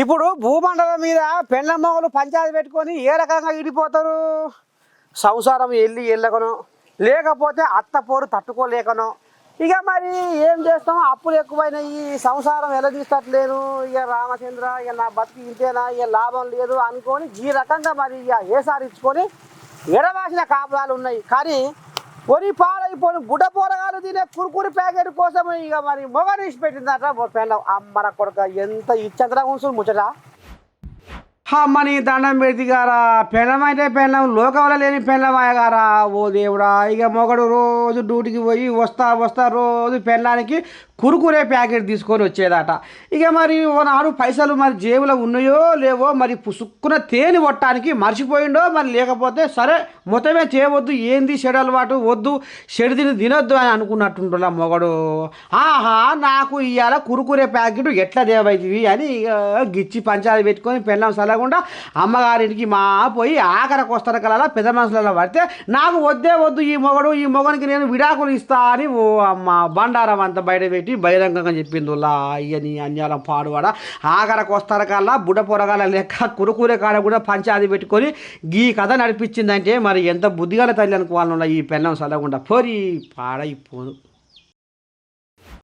ఇప్పుడు భూమండలం మీద పెళ్ళమ్మలు పంచాయతీ పెట్టుకొని ఏ రకంగా ఇడిపోతారు సంసారం వెళ్ళి వెళ్ళకను లేకపోతే అత్త పోరు తట్టుకోలేకను. ఇక మరి ఏం చేస్తాం? అప్పులు ఎక్కువైనాయి. సంసారం ఎలా తీస్తట్లేను ఇక రామచంద్ర ఇక నా బతికి ఇంతేనా? ఇక లాభం లేదు అనుకొని ఈ రకంగా మరి ఇక ఏసారి ఇచ్చుకొని ఎడవాసిన కాపులాలు ఉన్నాయి. కానీ కొని పాలైపోయి గుడ్డ తినే కురుకురి ప్యాకెట్ కోసం ఇక మరి మొగ తీసి పెట్టిందట పెళ్ళం. అమ్మర కొడుక ఎంత ఇచ్చంతరా ఉంచు ముచ్చట? అమ్మని దండం పెడితే గారా పెళ్ళం అంటే పెళ్ళం లోకంలో లేని పెళ్ళమాయ గారా. ఓ దేవుడా ఇక మొగడు రోజు డ్యూటీకి పోయి వస్తా వస్తా రోజు పెళ్ళానికి కురుకురే ప్యాకెట్ తీసుకొని వచ్చేదట. ఇక మరి నాడు పైసలు మరి జేబులో ఉన్నాయో లేవో మరి పుసుక్కున తేనె కొట్టడానికి మర్చిపోయిండో మరి లేకపోతే సరే మొత్తమే చేయవద్దు ఏంది చెడు అలవాటు వద్దు చెడు తిని తినొద్దు అని అనుకున్నట్టుంటున్నా మొగడు. ఆహా నాకు ఇవాళ కురుకురే ప్యాకెట్ ఎట్లా దేవైతివి అని ఇక గిచ్చి పంచాలు పెట్టుకొని పెళ్ళం సలగకుండా అమ్మగారింటికి మా పోయి ఆఖరికి వస్తారు కలలా పెద్ద మనుషులలో పడితే నాకు వద్దే వద్దు ఈ మొగడు ఈ మొగనికి నేను విడాకులు ఇస్తా అని ఓ అమ్మ బండారం అంతా బయట పెట్టి బహిరంగంగా చెప్పింది. లా అయ్యని అన్యాలం పాడువాడ? ఆఖరికి వస్తారు కల్లా బుడ్డ పొరగాల లెక్క కురుకురే కాడ కూడా పంచాది పెట్టుకొని ఈ కథ నడిపించిందంటే మరి ఎంత బుద్ధిగల తల్లి అనుకోవాలన్నా ఈ పెళ్ళం చదవకుండా పోరి పాడైపోదు.